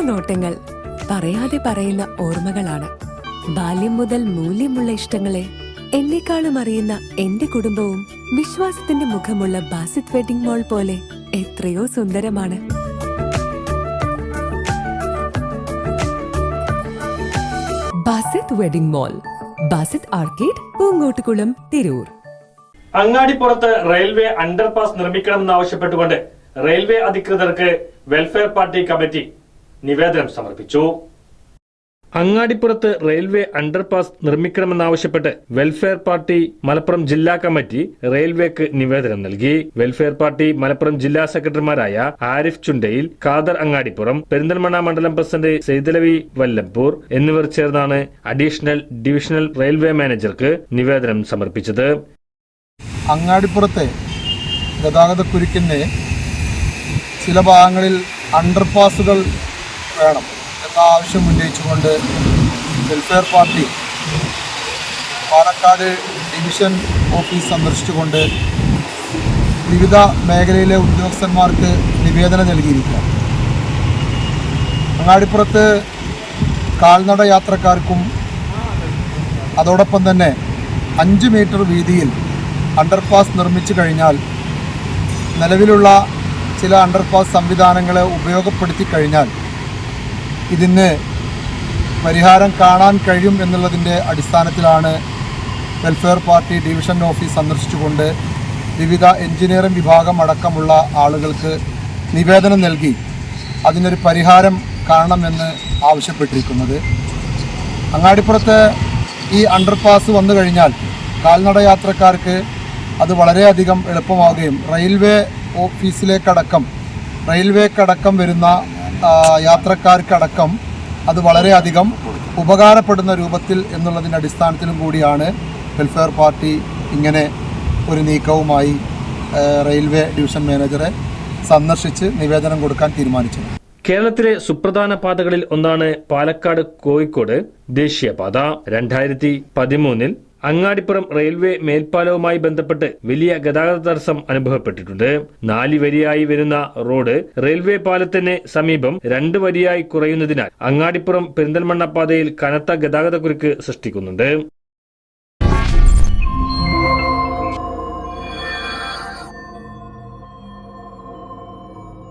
നോട്ടങ്ങൾ പറയാതെ പറയുന്ന ഓർമ്മകളാണ്. ബാല്യം മുതൽ മൂല്യമുള്ള ഇഷ്ടങ്ങളെ എന്നെക്കാളും അറിയുന്ന എന്റെ കുടുംബവും വിശ്വാസത്തിന്റെ മുഖമുള്ള ബാസിത് വെഡിംഗ് മോൾ പോലെ എത്രയോ സുന്ദരമാണ്. Basith wedding mall Basith arcade Poonkottukulam Tirur. അങ്ങാടിപ്പുറത്ത് railway underpass നിർമ്മിക്കണമെന്നാവശ്യപ്പെട്ടുകൊണ്ട് റെയിൽവേ അധികൃതർക്ക് വെൽഫെയർ പാർട്ടി കമ്മിറ്റി നിവേദനം സമർപ്പിച്ചു. അങ്ങാടിപ്പുറത്ത് റെയിൽവേ അണ്ടർപാസ് നിർമ്മിക്കണമെന്നാവശ്യപ്പെട്ട് വെൽഫെയർ പാർട്ടി മലപ്പുറം ജില്ലാ കമ്മിറ്റി റെയിൽവേക്ക് നിവേദനം നൽകി. വെൽഫെയർ പാർട്ടി മലപ്പുറം ജില്ലാ സെക്രട്ടറിമാരായ ആരിഫ് ചുണ്ടയിൽ ഖാദർ അങ്ങാടിപ്പുറം പെരിന്തൽമണ്ണ മണ്ഡലം പ്രസിഡന്റ് സെയ്തലവി വല്ലംപൂർ എന്നിവർ ചേർന്നാണ് അഡീഷണൽ ഡിവിഷണൽ റെയിൽവേ മാനേജർക്ക് നിവേദനം സമർപ്പിച്ചത്. അങ്ങാടിപ്പുറത്തെ ഗതാഗത കുരുക്കിന്റെ ചില ഭാഗങ്ങളിൽ അണ്ടർപാസുകൾ വേണം എന്ന ആവശ്യം ഉന്നയിച്ചുകൊണ്ട് Welfare Party Palakkad division office സന്ദർശിച്ചുകൊണ്ട് വിവിധ മേഖലയിലെ ഉദ്യോഗസ്ഥന്മാർക്ക് നിവേദനം നൽകിയിരിക്കുക അങ്ങാടിപ്പുറത്ത് കാൽനട യാത്രക്കാർക്കും അതോടൊപ്പം തന്നെ അഞ്ച് മീറ്റർ വീതിയിൽ അണ്ടർപാസ് നിർമ്മിച്ചു കഴിഞ്ഞാൽ നിലവിലുള്ള ചില അണ്ടർപാസ് സംവിധാനങ്ങളെ ഉപയോഗപ്പെടുത്തി കഴിഞ്ഞാൽ ഇതിന് പരിഹാരം കാണാൻ കഴിയും എന്നുള്ളതിന്റെ അടിസ്ഥാനത്തിലാണ് വെൽഫെയർ പാർട്ടി ഡിവിഷൻ ഓഫീസ് സന്ദർശിച്ചുകൊണ്ട് വിവിധ എഞ്ചിനീയറിംഗ് വിഭാഗം അടക്കമുള്ള ആളുകൾക്ക് നിവേദനം നൽകി. അതിനൊരു പരിഹാരം കാണണമെന്ന് ആവശ്യപ്പെട്ടിരിക്കുന്നത്. അങ്ങാടിപ്പുറത്ത് ഈ അണ്ടർപാസ് വന്നു കഴിഞ്ഞാൽ കാൽനട യാത്രക്കാർക്ക് അത് വളരെയധികം എളുപ്പമാവുകയും റെയിൽവേ ഓഫീസിലേക്കടക്കം റെയിൽവേക്കടക്കം വരുന്ന യാത്രക്കാർക്കടക്കം അത് വളരെയധികം ഉപകാരപ്പെടുന്ന രൂപത്തിൽ എന്നുള്ളതിന്റെ അടിസ്ഥാനത്തിലും കൂടിയാണ് വെൽഫെയർ പാർട്ടി ഇങ്ങനെ ഒരു നീക്കവുമായി റെയിൽവേ ഡിവിഷൻ മാനേജറെ സന്ദർശിച്ച് നിവേദനം കൊടുക്കാൻ തീരുമാനിച്ചത്. കേരളത്തിലെ സുപ്രധാന പാതകളിൽ ഒന്നാണ് പാലക്കാട് കോഴിക്കോട് ദേശീയപാത. രണ്ടായിരത്തി പതിമൂന്നിൽ അങ്ങാടിപ്പുറം റെയിൽവേ മേൽപ്പാലവുമായി ബന്ധപ്പെട്ട് വലിയ ഗതാഗത തടസ്സം അനുഭവപ്പെട്ടിട്ടുണ്ട്. നാല് വരിയായി വരുന്ന റോഡ് റെയിൽവേ പാലത്തിന് സമീപം രണ്ട് വരിയായി കുറയുന്നതിനാൽ അങ്ങാടിപ്പുറം പെരിന്തൽമണ്ണ പാതയിൽ കനത്ത ഗതാഗതക്കുരുക്ക് സൃഷ്ടിക്കുന്നുണ്ട്.